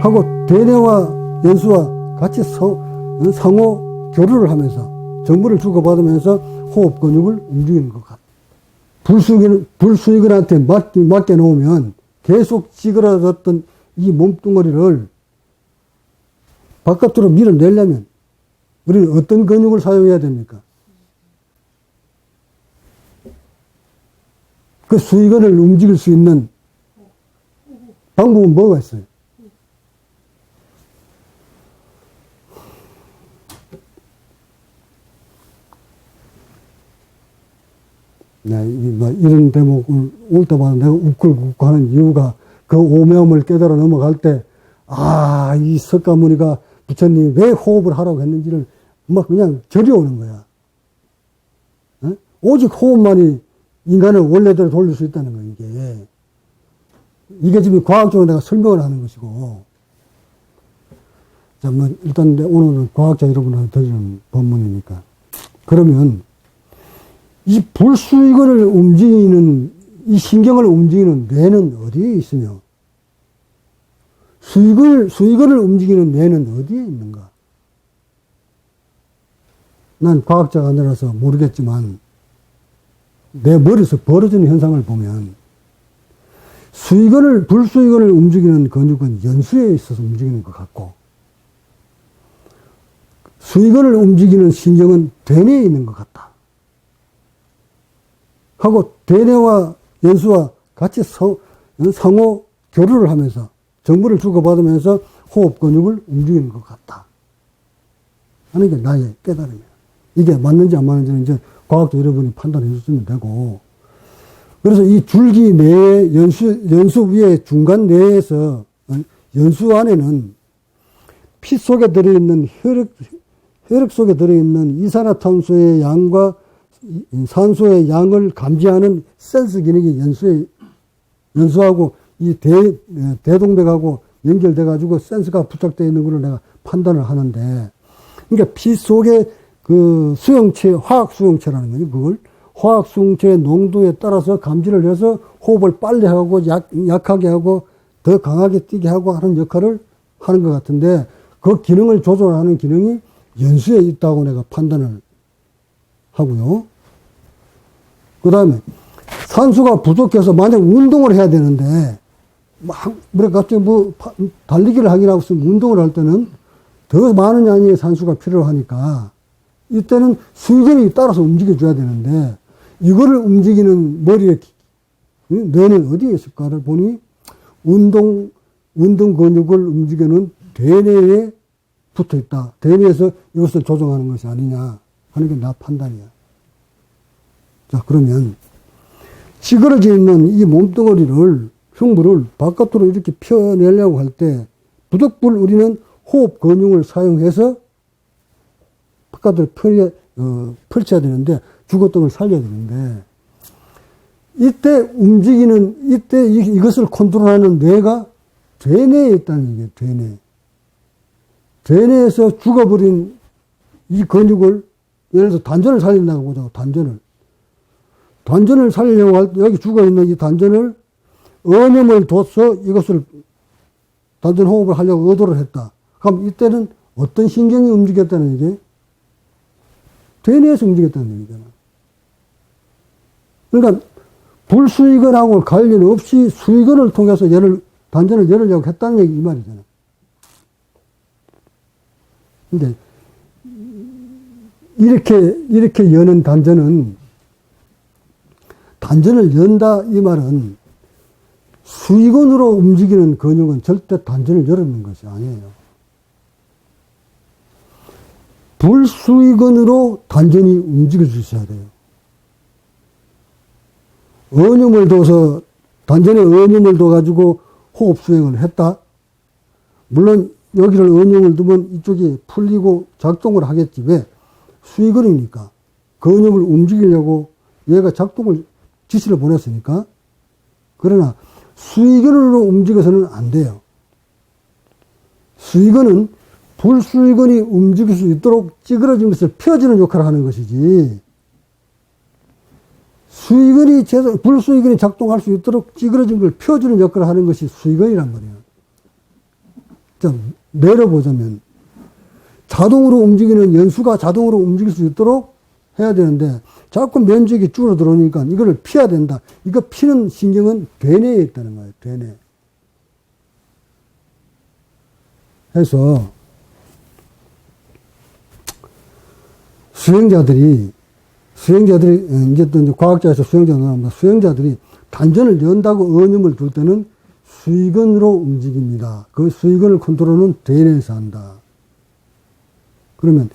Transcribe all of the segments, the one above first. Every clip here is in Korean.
하고 대뇌와 연수와 같이 성, 상호 교류를 하면서 정보를 주고받으면서 호흡 근육을 움직이는 것 같아. 불수익은, 불수익은한테 맡, 맡겨 놓으면 계속 찌그러졌던 이 몸뚱어리를 바깥으로 밀어내려면 우리는 어떤 근육을 사용해야 됩니까? 그 수익원을 움직일 수 있는 방법은 뭐가 있어요? 네, 뭐 이런 대목을 올 때마다 내가 우클우클 하는 이유가 그 오매움을 깨달아 넘어갈 때, 아, 이 석가모니가 부처님이 왜 호흡을 하라고 했는지를 막 그냥 절이 오는 거야. 어? 오직 호흡만이 인간을 원래대로 돌릴 수 있다는 거야, 이게. 이게 지금 과학적으로 내가 설명을 하는 것이고. 자, 뭐, 일단 오늘은 과학자 여러분한테 드리는 본문이니까. 그러면, 이 불수익을 움직이는, 이 신경을 움직이는 뇌는 어디에 있으며, 수익을, 수익을 움직이는 뇌는 어디에 있는가? 난 과학자가 아니라서 모르겠지만, 내 머리에서 벌어지는 현상을 보면, 수익원을, 불수익원을 움직이는 근육은 연수에 있어서 움직이는 것 같고, 수익원을 움직이는 신경은 대뇌에 있는 것 같다. 하고, 대뇌와 연수와 같이 성, 상호 교류를 하면서 정보를 주고받으면서 호흡 근육을 움직이는 것 같다. 하는 게 나의 깨달음이야. 이게 맞는지 안 맞는지는 이제 과학자 여러분이 판단해 주시면 되고. 그래서 이 줄기 내에 연수, 연수 위에 중간 내에서 연수 안에는 피 속에 들어있는 혈액, 혈액 속에 들어있는 이산화탄소의 양과 산소의 양을 감지하는 센스 기능이 연수에, 연수하고 이 대, 대동맥하고 연결돼 가지고 센서가 부착되어 있는 것을 내가 판단을 하는데, 그러니까 피 속에 그 수용체, 화학 수용체라는 거죠. 그걸 화학 수용체의 농도에 따라서 감지를 해서 호흡을 빨리 하고 약, 약하게 하고 더 강하게 뛰게 하고 하는 역할을 하는 것 같은데 그 기능을 조절하는 기능이 연수에 있다고 내가 판단을 하고요. 그 다음에 산소가 부족해서 만약 운동을 해야 되는데 막, 뭐래, 갑자기 뭐, 달리기를 하기로 하고 있으면 운동을 할 때는 더 많은 양의 산소가 필요하니까 이때는 수근이 따라서 움직여줘야 되는데 이거를 움직이는 머리에 뇌는 어디에 있을까를 보니 운동, 운동 근육을 움직이는 대뇌에 붙어 있다. 대뇌에서 이것을 조정하는 것이 아니냐 하는 게 나 판단이야. 자, 그러면 찌그러져 있는 이 몸뚱어리를 흉부를 바깥으로 이렇게 펴내려고 할 때 부득불 우리는 호흡 근육을 사용해서 바깥으로 펼쳐, 어, 펼쳐야 되는데 주거등을 살려야 되는데 이때 움직이는 이때 이, 것을 컨트롤하는 뇌가 대뇌에 있다는 얘기예요. 대뇌. 대뇌에서 죽어버린 이 근육을 예를 들어서 단전을 살린다고 보자고 단전을 단전을 때 여기 죽어 있는 이 단전을 언염을 둬서 이것을 단전 호흡을 하려고 의도를 했다. 그럼 이때는 어떤 신경이 움직였다는 얘기? 대뇌에서 움직였다는 얘기잖아. 그러니까 불수익원하고 관련 없이 수익원을 통해서 열을, 단전을 열으려고 했다는 얘기 이 말이잖아. 근데 이렇게, 이렇게 여는 단전은 단전을 연다 이 말은 수익원으로 움직이는 근육은 절대 단전을 열어놓는 것이 아니에요. 불수익원으로 단전이 움직여 주셔야 돼요. 언음을 둬서, 단전에 언음을 둬가지고 호흡 수행을 했다? 물론 여기를 언음을 두면 이쪽이 풀리고 작동을 하겠지. 왜? 수익원이니까. 근육을 움직이려고 얘가 작동을, 지시를 보냈으니까. 그러나 수익원으로 움직여서는 안 돼요. 수익원은 불수익원이 움직일 수 있도록 찌그러진 것을 펴주는 역할을 하는 것이지. 제대로, 불수익원이 작동할 수 있도록 찌그러진 걸 펴주는 역할을 하는 것이 수익원이란 말이에요. 좀 내려보자면 자동으로 움직이는 연수가 자동으로 움직일 수 있도록 해야 되는데 자꾸 면적이 줄어들어오니까 이거를 피해야 된다. 이거 피는 신경은 되뇌에 있다는 거예요. 되뇌. 해서 수행자들이 수행자들이 어, 이제 또 이제 과학자에서 수행자 나옵니다. 수행자들이 단전을 연다고 어념을 둘 때는 수익원으로 움직입니다. 그 수익원을 컨트롤은 대뇌에서 한다. 그러면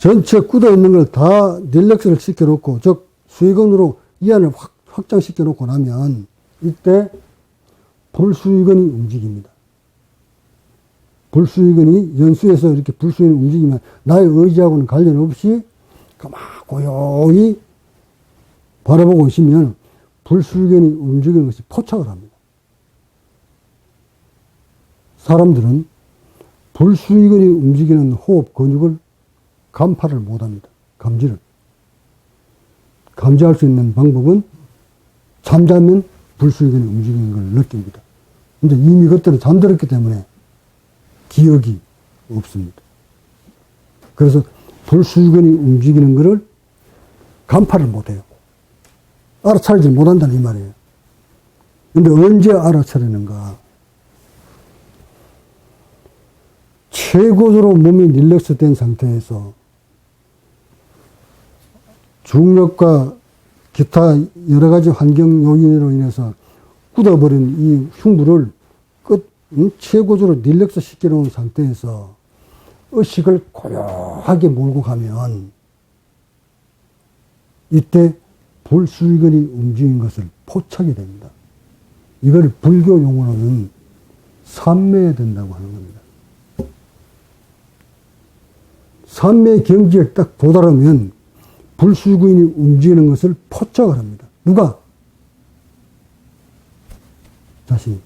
전체 굳어 있는 걸 다 릴렉스를 시켜놓고 즉 수익원으로 이 안을 확, 확장시켜 놓고 나면 이때 불수익원이 움직입니다. 불수익원이 연수에서 이렇게 불수익원이 움직이면 나의 의지하고는 관련 없이 가만 고요히 바라보고 있으면 불수익원이 움직이는 것이 포착을 합니다. 사람들은 불수익원이 움직이는 호흡 근육을 간파를 못합니다. 감지를. 감지할 수 있는 방법은 잠자면 불수익원이 움직이는 걸 느낍니다. 근데 이미 그때는 잠들었기 때문에 기억이 없습니다. 그래서 불수익원이 움직이는 것을 간파를 못해요. 알아차리지 못한다는 이 말이에요. 근데 언제 알아차리는가? 최고로 몸이 릴렉스 된 상태에서 중력과 기타 여러 가지 환경 요인으로 인해서 굳어버린 이 흉부를 끝, 음, 최고조로 릴렉스 시켜놓은 상태에서 의식을 고요하게 몰고 가면 이때 불수익원이 움직인 것을 포착이 됩니다. 이걸 불교 용어로는 삼매야 된다고 하는 겁니다. 삼매 경지에 딱 도달하면 불수익원이 움직이는 것을 포착을 합니다. 누가? 자신이.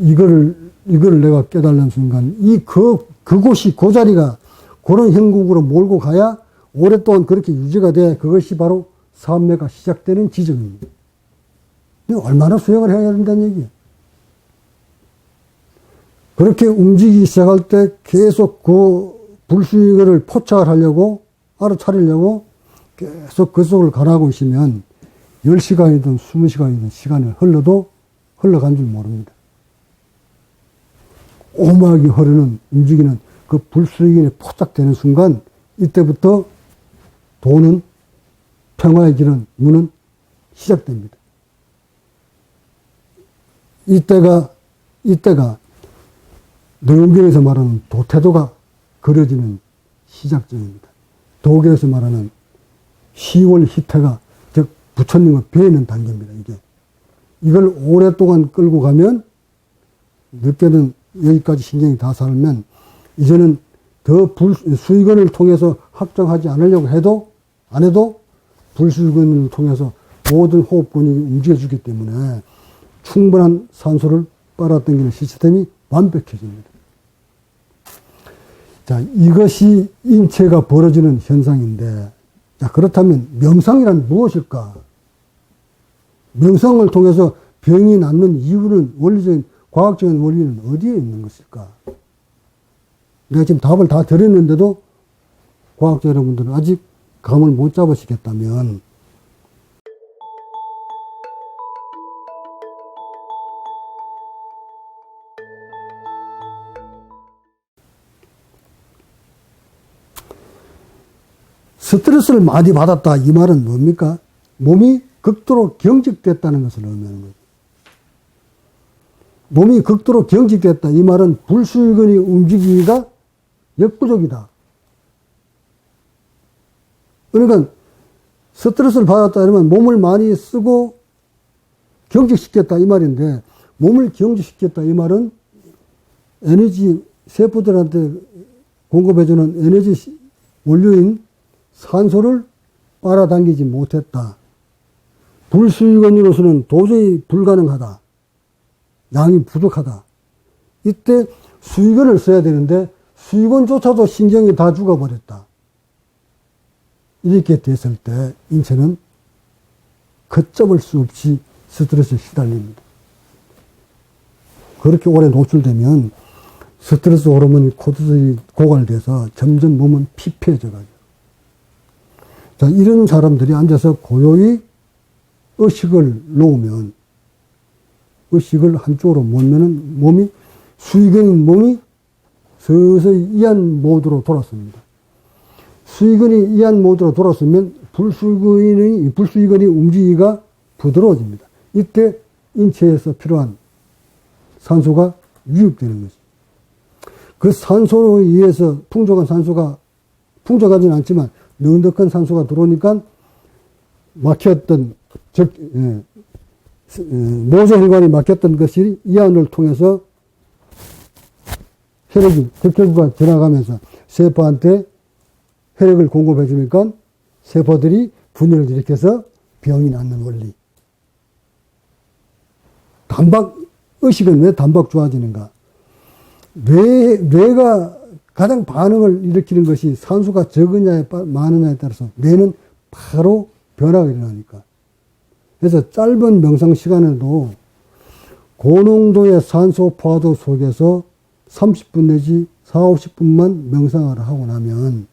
이거를, 이거를 내가 깨달는 순간, 이, 그, 그곳이, 그 자리가 그런 형국으로 몰고 가야 오랫동안 그렇게 유지가 돼 그것이 바로 삼매가 시작되는 지점입니다. 얼마나 수행을 해야 된다는 얘기예요. 그렇게 움직이기 시작할 때 계속 그 불수익을 포착을 하려고 알아차리려고 계속 그 속을 가라고 있으면 10시간이든 20시간이든 시간을 흘러도 흘러간 줄 모릅니다. 오막이 흐르는 움직이는 그 불수익에 포착되는 순간 이때부터 도는 평화의 길은 문은 시작됩니다. 이때가 이때가 노용경에서 말하는 도태도가 그려지는 시작점입니다. 도교에서 말하는 10월 희태가 즉 부처님을 배는 단계입니다. 이게 이걸 오랫동안 끌고 가면 늦게는 여기까지 신경이 다 살면 이제는 더 불, 수익원을 통해서 확정하지 않으려고 해도 안 해도 불수익원을 통해서 모든 호흡 근육이 움직여주기 때문에 충분한 산소를 빨아당기는 시스템이 완벽해집니다. 자, 이것이 인체가 벌어지는 현상인데, 자, 그렇다면 명상이란 무엇일까? 명상을 통해서 병이 낫는 이유는 원리적인, 과학적인 원리는 어디에 있는 것일까? 내가 지금 답을 다 드렸는데도 과학자 여러분들은 아직 감을 못 잡으시겠다면 스트레스를 많이 받았다 이 말은 뭡니까? 몸이 극도로 경직됐다는 것을 의미하는 거죠. 몸이 극도로 경직됐다 이 말은 불수익원이 움직이기가 역부족이다. 그러니까 스트레스를 받았다 이러면 몸을 많이 쓰고 경직시켰다 이 말인데 몸을 경직시켰다 이 말은 에너지 세포들한테 공급해주는 에너지 원료인 산소를 빨아당기지 못했다. 불수익원으로서는 도저히 불가능하다. 양이 부족하다. 이때 수익원을 써야 되는데 수익원조차도 신경이 다 죽어버렸다. 이렇게 됐을 때 인체는 걷잡을 수 없이 스트레스에 시달립니다. 그렇게 오래 노출되면 스트레스 호르몬이 코르티졸이 고갈돼서 점점 몸은 피폐해져 가죠. 자, 이런 사람들이 앉아서 고요히 의식을 놓으면 의식을 한쪽으로 몰면은 몸이 수익은 몸이 서서히 이한 모드로 돌았습니다. 수익은이 이한 모드로 돌았으면 불수익은이, 불수익은이 움직이기가 부드러워집니다. 이때 인체에서 필요한 산소가 유입되는 거죠. 그 산소로 의해서 풍족한 산소가 풍족하지는 않지만 넉넉한 산소가 들어오니까 막혔던 적, 예, 스- 예, 모세혈관이 막혔던 것이 이 안을 통해서 혈액이 격혈구가 지나가면서 세포한테 혈액을 공급해 주니까 세포들이 분열을 일으켜서 병이 낫는 원리. 단박, 의식은 왜 단박 좋아지는가? 뇌, 뇌가 가장 반응을 일으키는 것이 산소가 적으냐에 빠- 많으냐에 따라서 뇌는 바로 변화가 일어나니까. 그래서 짧은 명상 시간에도 고농도의 산소 포화도 속에서 30분 내지 4, 50분만 명상을 하고 나면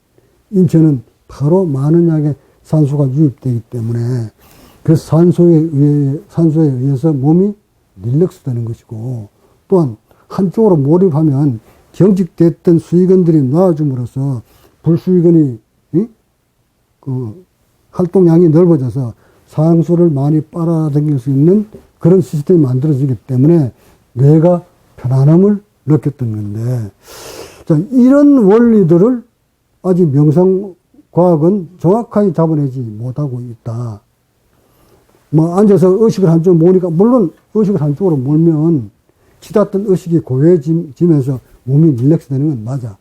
인체는 바로 많은 양의 산소가 유입되기 때문에 그 산소에 의해, 산소에 의해서 몸이 릴렉스 되는 것이고 또한 한쪽으로 몰입하면 경직됐던 수익원들이 놓아줌으로써 불수익원이 이? 그 활동량이 넓어져서 산소를 많이 빨아당길 수 있는 그런 시스템이 만들어지기 때문에 뇌가 편안함을 느꼈던 건데 자, 이런 원리들을 아직 명상 과학은 정확하게 잡아내지 못하고 있다. 뭐 앉아서 의식을 한쪽 모으니까 물론 의식을 한쪽으로 몰면 치닫던 의식이 고요해지면서 몸이 릴렉스 되는 건 맞아.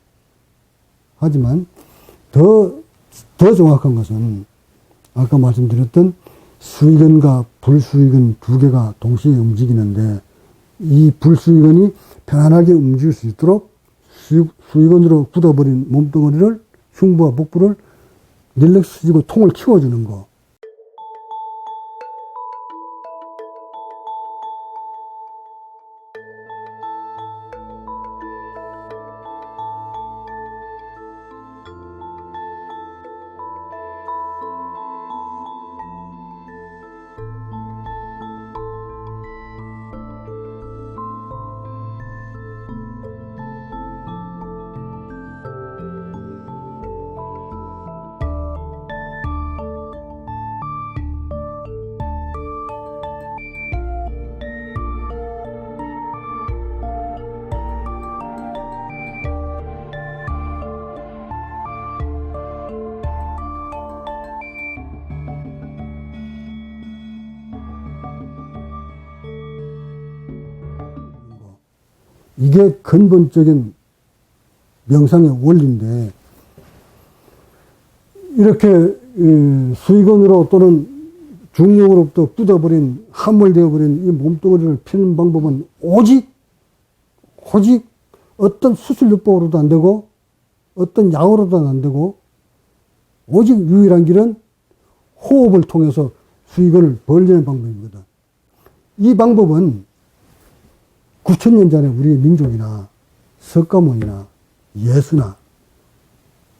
하지만 더, 더 정확한 것은 아까 말씀드렸던 수익원과 불수익원 두 개가 동시에 움직이는데 이 불수익원이 편안하게 움직일 수 있도록 수익, 수익원으로 굳어버린 몸덩어리를 흉부와 복부를 릴렉스지고 통을 키워주는 거. 이게 근본적인 명상의 원리인데 이렇게 이 수익원으로 또는 중력으로부터 굳어버린 함몰되어버린 이 몸뚱어리를 피는 방법은 오직 오직 어떤 수술요법으로도 안 되고 어떤 약으로도 안 되고 오직 유일한 길은 호흡을 통해서 수익원을 벌리는 방법입니다. 이 방법은 9천 년 전에 우리 민족이나 석가모니나 예수나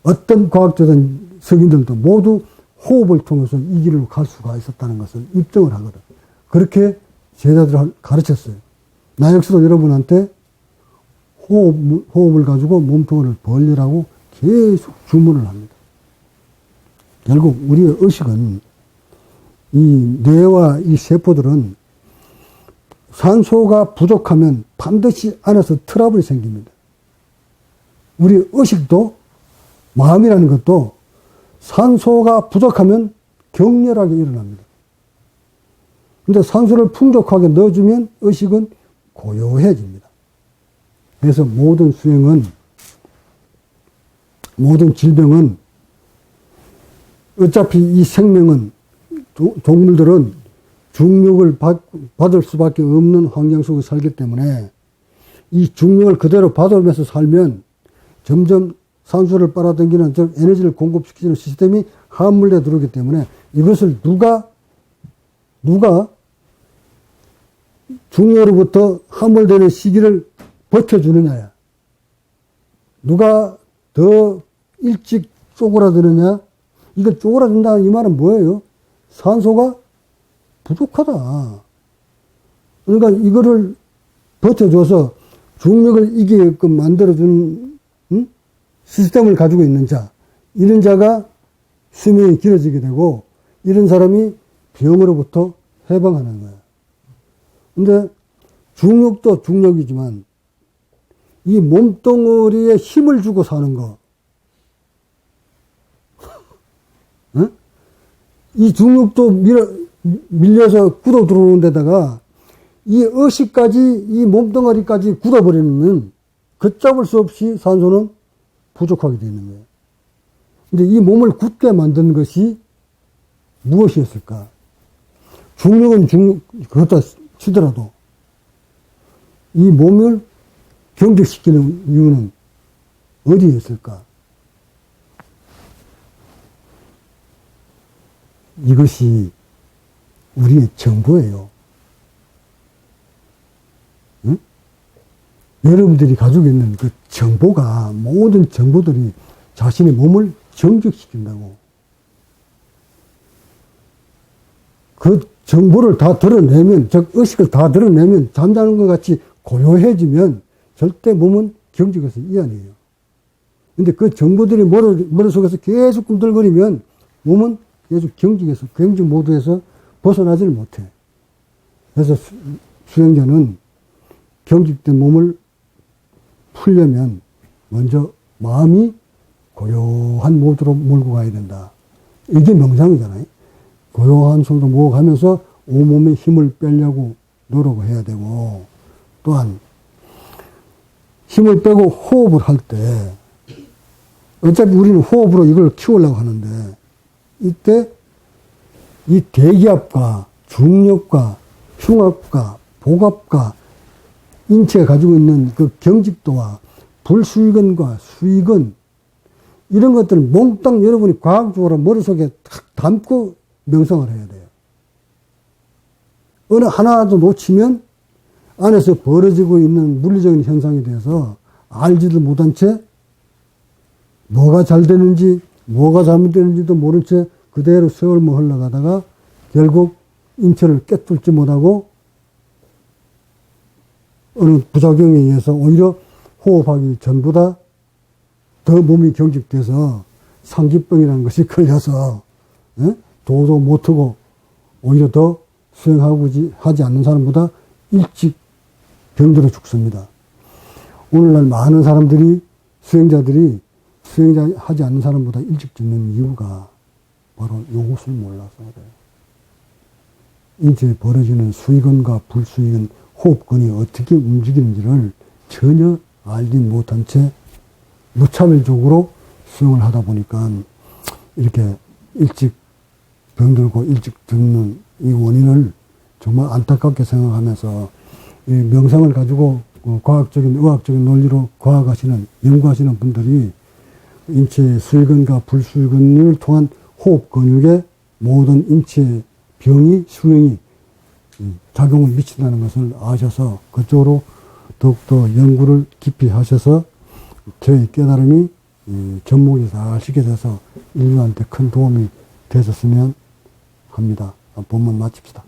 어떤 과학자든 성인들도 모두 호흡을 통해서 이 길을 갈 수가 있었다는 것을 입증을 하거든. 그렇게 제자들을 가르쳤어요. 나 역시도 여러분한테 호흡, 호흡을 가지고 몸통을 벌리라고 계속 주문을 합니다. 결국 우리의 의식은 이 뇌와 이 세포들은 산소가 부족하면 반드시 안에서 트러블이 생깁니다. 우리 의식도 마음이라는 것도 산소가 부족하면 격렬하게 일어납니다. 근데 산소를 풍족하게 넣어주면 의식은 고요해집니다. 그래서 모든 수행은, 모든 질병은 어차피 이 생명은 조- 동물들은 중력을 받, 받을 수밖에 없는 환경 속에 살기 때문에 이 중력을 그대로 받으면서 살면 점점 산소를 빨아당기는 즉 에너지를 공급시키는 시스템이 함몰돼 들어오기 때문에 이것을 누가 누가 중요로부터 함몰되는 시기를 버텨주느냐야. 누가 더 일찍 쪼그라드느냐? 이거 쪼그라든다 이 말은 뭐예요? 산소가 부족하다. 그러니까 이거를 버텨줘서 중력을 이기게끔 만들어준 음? 시스템을 가지고 있는 자, 이런 자가 수명이 길어지게 되고 이런 사람이 병으로부터 해방하는 거야. 근데 중력도 중력이지만 이 몸덩어리에 힘을 주고 사는 거. 응? 이 중력도 밀어, 밀려서 굳어 들어오는 데다가 이 어시까지 이 몸덩어리까지 굳어버리면 걷잡을 수 없이 산소는 부족하게 되는 거예요. 근데 이 몸을 굳게 만든 것이 무엇이었을까? 중력은 중력, 그렇다 치더라도 이 몸을 경직시키는 이유는 어디에 있을까? 이것이 우리의 정보예요. 응? 여러분들이 가지고 있는 그 정보가 모든 정보들이 자신의 몸을 정직시킨다고. 그 정보를 다 드러내면, 즉, 의식을 다 드러내면 잠자는 것 같이 고요해지면 절대 몸은 경직해서 이완이에요. 근데 그 정보들이 머릿, 머릿속에서 계속 꿈틀거리면 몸은 계속 경직해서, 경직 모드에서 벗어나지를 못해. 그래서 수, 수행자는 경직된 몸을 풀려면 먼저 마음이 고요한 모드로 몰고 가야 된다. 이게 명상이잖아요. 고요한 손으로 모아가면서 온몸에 힘을 빼려고 노력을 해야 되고, 또한 힘을 빼고 호흡을 할 때, 어차피 우리는 호흡으로 이걸 키우려고 하는데, 이때 이 대기압과 중력과 흉압과 복압과 인체가 가지고 있는 그 경직도와 불수익은과 수익은 이런 것들을 몽땅 여러분이 과학적으로 머릿속에 탁 담고 명상을 해야 돼요. 어느 하나도 놓치면 안에서 벌어지고 있는 물리적인 현상에 대해서 알지도 못한 채 뭐가 잘 되는지 뭐가 잘못되는지도 모른 채 그대로 세월모 흘러가다가 결국 인체를 깨뚫지 못하고 어느 부작용에 의해서 오히려 호흡하기 전보다 더 몸이 경직돼서 상기병이라는 것이 걸려서 예? 도도 못하고 오히려 더 수행하고 하지 않는 사람보다 일찍 병들어 죽습니다. 오늘날 많은 사람들이 수행자들이 수행자 하지 않는 사람보다 일찍 죽는 이유가 바로 요것을 몰라서 그래요. 인체에 벌어지는 수익원과 불수익원, 호흡권이 어떻게 움직이는지를 전혀 알지 못한 채 무차별적으로 수행을 하다 보니까 이렇게 일찍 병들고 일찍 죽는 이 원인을 정말 안타깝게 생각하면서 이 명상을 가지고 어, 과학적인 의학적인 논리로 과학하시는 연구하시는 분들이 인체의 수익원과 불수익원을 통한 호흡 근육에 모든 인체 병이 수행이 작용을 미친다는 것을 아셔서 그쪽으로 더욱더 연구를 깊이 하셔서 저의 깨달음이 접목이 잘 쉽게 돼서 인류한테 큰 도움이 되셨으면 합니다. 본문 마칩시다.